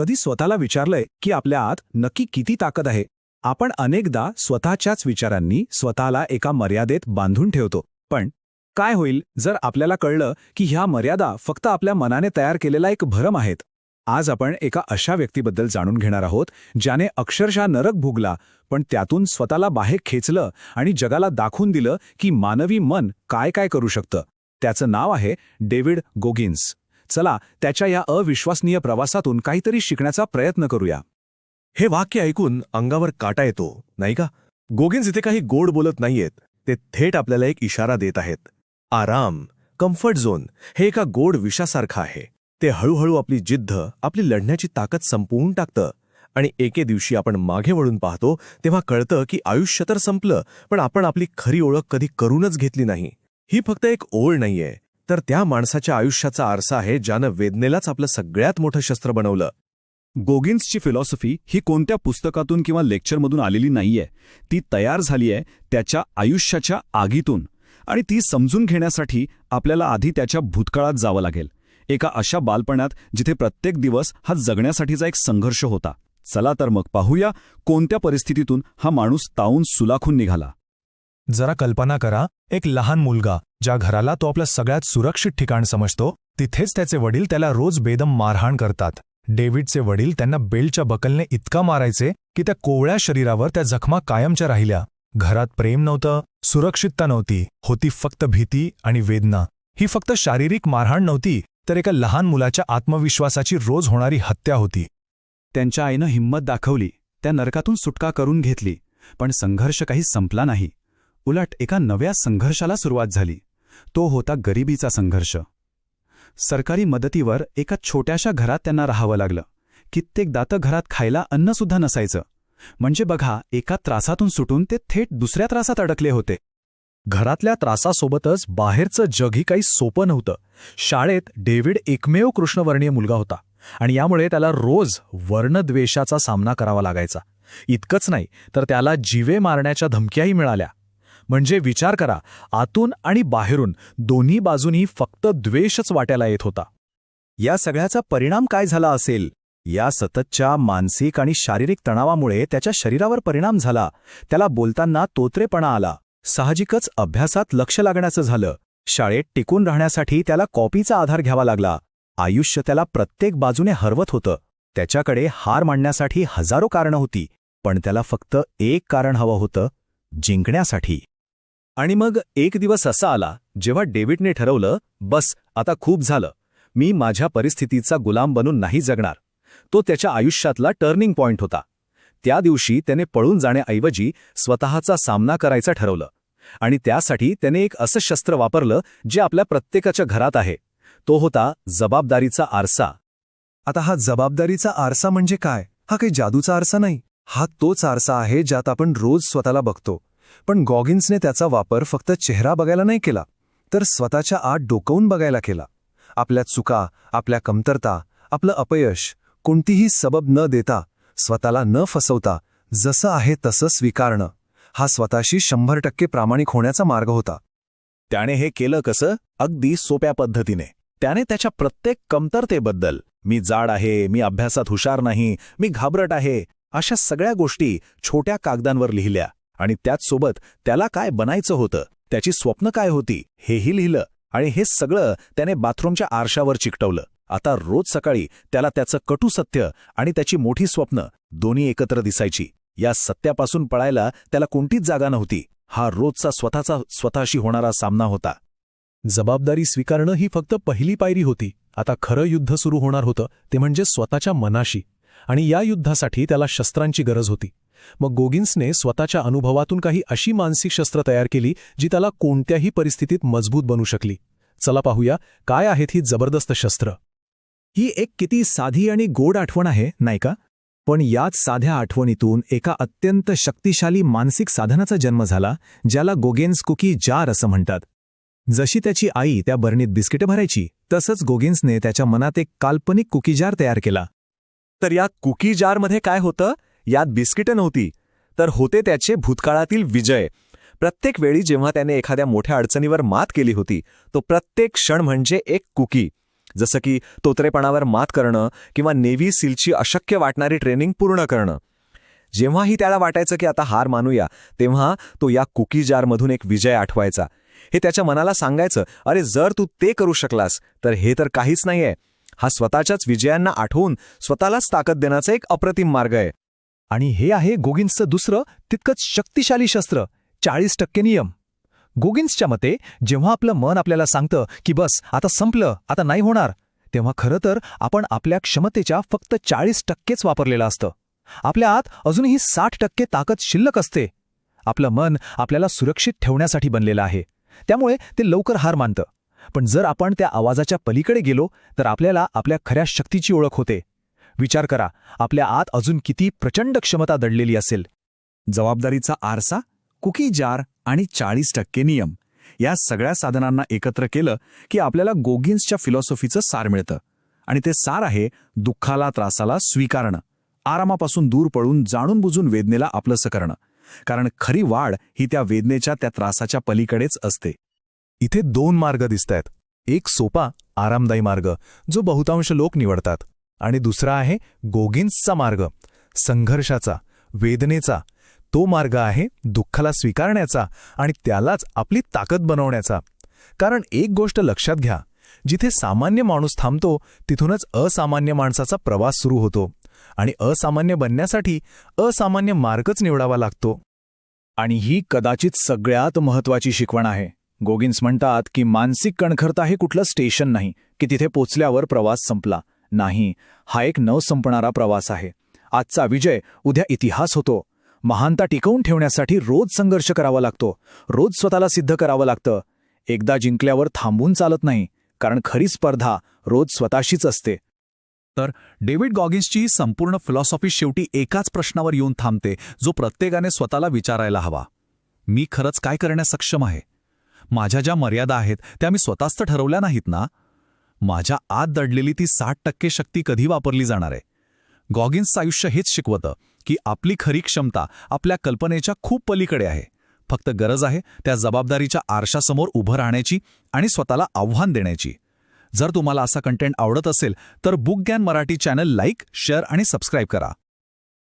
कधी स्वतःला विचारलंय की आपल्या आत नक्की किती ताकद आहे? आपण अनेकदा स्वतःच्याच विचारांनी स्वतःला एका मर्यादेत बांधून ठेवतो. पण काय होईल जर आपल्याला कळलं की ह्या मर्यादा फक्त आपल्या मनाने तयार केलेला एक भरम आहेत? आज आपण एका अशा व्यक्तीबद्दल जाणून घेणार आहोत ज्याने अक्षरशः नरक भोगला पण त्यातून स्वतःला बाहेर खेचलं आणि जगाला दाखवून दिलं की मानवी मन काय काय करू शकतं. त्याचं नाव आहे डेव्हिड गोगिन्स. चला त्याच्या या अविश्वसनीय प्रवासातून काहीतरी शिकण्याचा प्रयत्न करूया. हे वाक्य ऐकून अंगावर काटा येतो नाही का? गोगिन्स इथे काही गोड बोलत नाहीयेत. ते थेट आपल्याला एक इशारा देत आहेत. आराम कम्फर्ट झोन हे एका गोड विषासारखं आहे. ते हळूहळू आपली जिद्द आपली लढण्याची ताकद संपवून टाकतं. आणि एके दिवशी आपण मागे वळून पाहतो तेव्हा कळतं की आयुष्य तर संपलं पण आपण आपली खरी ओळख कधी करूनच घेतली नाही. ही फक्त एक ओळ नाहीये. तर त्या माणसाच्या आयुष्याचा आरसा आहे ज्यानं वेदनेलाच आपलं सगळ्यात मोठं शस्त्र बनवलं. गोगिन्सची फिलॉसॉफी ही कोणत्या पुस्तकातून किंवा लेक्चरमधून आलेली नाहीये. ती तयार झाली आहे त्याच्या आयुष्याच्या आगीतून. आणि ती समजून घेण्यासाठी आपल्याला आधी त्याच्या भूतकाळात जावं लागेल. एका अशा बालपणात जिथे प्रत्येक दिवस हा जगण्यासाठीचा एक संघर्ष होता. चला तर मग पाहूया कोणत्या परिस्थितीतून हा माणूस तावून सुलाखून निघाला. जरा कल्पना करा एक लहान मुलगा ज्या घराला तो आपलं सगळ्यात सुरक्षित ठिकाण समजतो तिथेच त्याचे वडील त्याला रोज बेदम मारहाण करतात. डेव्हिडचे वडील त्यांना बेल्टच्या बकलने इतका मारायचे की त्या कोवळ्या शरीरावर त्या जखमा कायमच्या राहिल्या. घरात प्रेम नव्हतं सुरक्षितता नव्हती होती फक्त भीती आणि वेदना. ही फक्त शारीरिक मारहाण नव्हती तर एका लहान मुलाच्या आत्मविश्वासाची रोज होणारी हत्या होती. त्यांच्या आईनं हिंमत दाखवली त्या नरकातून सुटका करून घेतली पण संघर्ष काही संपला नाही. उलट एका नव्या संघर्षाला सुरुवात झाली. तो होता गरिबीचा संघर्ष. सरकारी मदतीवर एका छोट्याशा घरात त्यांना राहावं लागलं. कित्येकदा तर घरात खायला अन्नसुद्धा नसायचं. म्हणजे बघा एका त्रासातून सुटून ते थेट दुसऱ्या त्रासात अडकले होते. घरातल्या त्रासासोबतच बाहेरचं जगही काही सोपं नव्हतं. शाळेत डेव्हिड एकमेव कृष्णवर्णीय मुलगा होता आणि यामुळे त्याला रोज वर्णद्वेषाचा सामना करावा लागायचा. इतकंच नाही तर त्याला जीवे मारण्याच्या धमक्याही मिळाल्या. म्हणजे विचार करा आतून आणि बाहेरून दोन्ही बाजूंनी फक्त द्वेषच वाट्याला येत होता. या सगळ्याचा परिणाम काय झाला असेल? या सततच्या मानसिक आणि शारीरिक तणावामुळे त्याच्या शरीरावर परिणाम झाला. त्याला बोलताना तोत्रेपणा आला. साहजिकच अभ्यासात लक्ष लागण्याचं झालं. शाळेत टिकून राहण्यासाठी त्याला कॉपीचा आधार घ्यावा लागला. आयुष्य त्याला प्रत्येक बाजूने हरवत होतं. त्याच्याकडे हार मांडण्यासाठी हजारो कारणं होती पण त्याला फक्त एक कारण हवं होतं जिंकण्यासाठी. आणि मग एक दिवस असा आला जेव्हा डेव्हिडने ठरवलं बस आता खूप झालं. मी माझ्या परिस्थितीचा गुलाम बनून नाही जगणार. तो त्याच्या आयुष्यातला टर्निंग पॉइंट होता. त्या दिवशी त्याने पळून जाण्याऐवजी स्वतःचा सामना करायचा ठरवलं. आणि त्यासाठी त्याने एक असं शस्त्र वापरलं जे आपल्या प्रत्येकाच्या घरात आहे. तो होता जबाबदारीचा आरसा. आता हा जबाबदारीचा आरसा म्हणजे काय? हा काही जादूचा आरसा नाही. हा तोच आरसा आहे ज्यात आपण रोज स्वतःला बघतो. पण गॉगिन्सने त्याचा वापर फक्त चेहरा बघायला नाही केला तर स्वतःच्या आत डोकवून बघायला केला. आपल्या चुका आपल्या कमतरता आपलं अपयश कोणतीही सबब न देता स्वतःला न फसवता जसं आहे तसं स्वीकारणं हा स्वतःशी शंभर टक्के प्रामाणिक होण्याचा मार्ग होता. त्याने हे केलं कसं? अगदी सोप्या पद्धतीने. त्याने त्याच्या प्रत्येक कमतरतेबद्दल मी जाड आहे मी अभ्यासात हुशार नाही मी घाबरट आहे अशा सगळ्या गोष्टी छोट्या कागदांवर लिहिल्या. आणि त्याचसोबत त्याला काय बनायचं होतं त्याची स्वप्न काय होती हेही लिहिलं आणि हे सगळं त्याने बाथरूमच्या आरशावर चिकटवलं. आता रोज सकाळी त्याला त्याचं कटू सत्य आणि त्याची मोठी स्वप्न दोन्ही एकत्र दिसायची. या सत्यापासून पळायला त्याला कोणतीच जागा नव्हती. हा रोजचा स्वतःचा स्वतःशी होणारा सामना होता. जबाबदारी स्वीकारणं ही फक्त पहिली पायरी होती. आता खरं युद्ध सुरू होणार होतं ते म्हणजे स्वतःच्या मनाशी. आणि या युद्धासाठी त्याला शस्त्रांची गरज होती. मग गोगिन्सने स्वतःच्या अनुभवातून काही अशी मानसिक शस्त्र तयार केली जी त्याला कोणत्याही परिस्थितीत मजबूत बनू शकली. चला पाहूया काय आहेत ही जबरदस्त शस्त्र. ही एक किती साधी आणि गोड आठवण आहे नाही का? पण याच साध्या आठवणीतून एका अत्यंत शक्तिशाली मानसिक साधनाचा जन्म झाला ज्याला गोगेन्स कुकी जार असं म्हणतात. जशी त्याची आई त्या बरणीत बिस्किटं भरायची तसंच गोगिन्सने त्याच्या मनात एक काल्पनिक कुकी जार तयार केला. तर या कुकी जारमध्ये काय होतं? यात बिस्किटं नव्हती तर होते त्याचे भूतकाळातील विजय. प्रत्येक वेळी जेव्हा त्याने एखाद्या मोठ्या अडचणीवर मात केली होती तो प्रत्येक क्षण म्हणजे एक कुकी. जसं की तोत्रेपणावर मात करणं किंवा नेव्ही सीलची अशक्य वाटणारी ट्रेनिंग पूर्ण करणं. जेव्हाही त्याला वाटायचं की आता हार मानूया तेव्हा तो या कुकी जारमधून एक विजय आठवायचा. हे त्याच्या मनाला सांगायचं अरे जर तू ते करू शकलास तर हे तर काहीच नाहीये. हा स्वतःच्याच विजयांना आठवून स्वतःलाच ताकद देण्याचा एक अप्रतिम मार्ग आहे. आणि हे आहे गोगिन्सचं दुसरं तितकंच शक्तिशाली शस्त्र चाळीस टक्के नियम. गोगिन्सच्या मते जेव्हा आपलं मन आपल्याला सांगतं की बस आता संपलं आता नाही होणार तेव्हा खरं तर आपण आपल्या क्षमतेच्या फक्त चाळीस टक्केच वापरलेलं असतं. आपल्या आत अजूनही साठ टक्के ताकद शिल्लक असते. आपलं मन आपल्याला सुरक्षित ठेवण्यासाठी बनलेलं आहे. त्यामुळे ते लवकर हार मानतं. पण जर आपण त्या आवाजाच्या पलीकडे गेलो तर आपल्याला आपल्या खऱ्या शक्तीची ओळख होते. विचार करा आपल्या आत अजून किती प्रचंड क्षमता दडलेली असेल. जबाबदारीचा आरसा कुकी जार आणि चाळीस टक्के नियम. या सगळ्या साधनांना एकत्र केलं की आपल्याला गोगिन्सच्या फिलॉसॉफीचं सार मिळतं. आणि ते सार आहे दुःखाला त्रासाला स्वीकारणं. आरामापासून दूर पळून जाणून बुजून वेदनेला आपलंसं करणं. कारण खरी वाढ ही त्या वेदनेच्या त्या त्रासाच्या पलीकडेच असते. इथे दोन मार्ग दिसतायत. एक सोपा आरामदायी मार्ग जो बहुतांश लोक निवडतात. आणि दुसरा आहे गोगिन्सचा मार्ग. संघर्षाचा वेदनेचा. तो मार्ग आहे दुःखाला स्वीकारण्याचा आणि त्यालाच आपली ताकद बनवण्याचा. कारण एक गोष्ट लक्षात घ्या जिथे सामान्य माणूस थांबतो तिथूनच असामान्य माणसाचा प्रवास सुरू होतो आणि असामान्य बनण्यासाठी असामान्य मार्गच निवडावा लागतो. आणि ही कदाचित सगळ्यात महत्वाची शिकवण आहे. गोगिन्स म्हणतात की मानसिक कणखरता हे कुठलं स्टेशन नाही की तिथे पोचल्यावर प्रवास संपला. नाही हा एक न संपणारा प्रवास आहे. आजचा विजय उद्या इतिहास होतो. महानता टिकवून ठेवण्यासाठी रोज संघर्ष करावा लागतो. रोज स्वतःला सिद्ध करावं लागतं. एकदा जिंकल्यावर थांबून चालत नाही कारण खरी स्पर्धा रोज स्वतःशीच असते. तर डेव्हिड गॉगिन्सची संपूर्ण फिलॉसॉफी शेवटी एकाच प्रश्नावर येऊन थांबते जो प्रत्येकाने स्वतःला विचारायला हवा. मी खरंच काय करण्यास सक्षम आहे? माझ्या ज्या मर्यादा आहेत त्या मी स्वतःच ठरवल्या नाहीत ना? माझ्या आत दडलेली ती साठ टक्के शक्ती कधी वापरली जाणार आहे? गॉगिन्सचं आयुष्य हेच शिकवतं की आपली खरी क्षमता आपल्या कल्पनेच्या खूप पलीकडे आहे. फक्त गरज आहे त्या जबाबदारीच्या आरशासमोर उभं राहण्याची आणि स्वतःला आव्हान देण्याची. जर तुम्हाला असा कंटेंट आवडत असेल तर बुक गॅन मराठी चॅनल लाईक शेअर आणि सबस्क्राईब करा.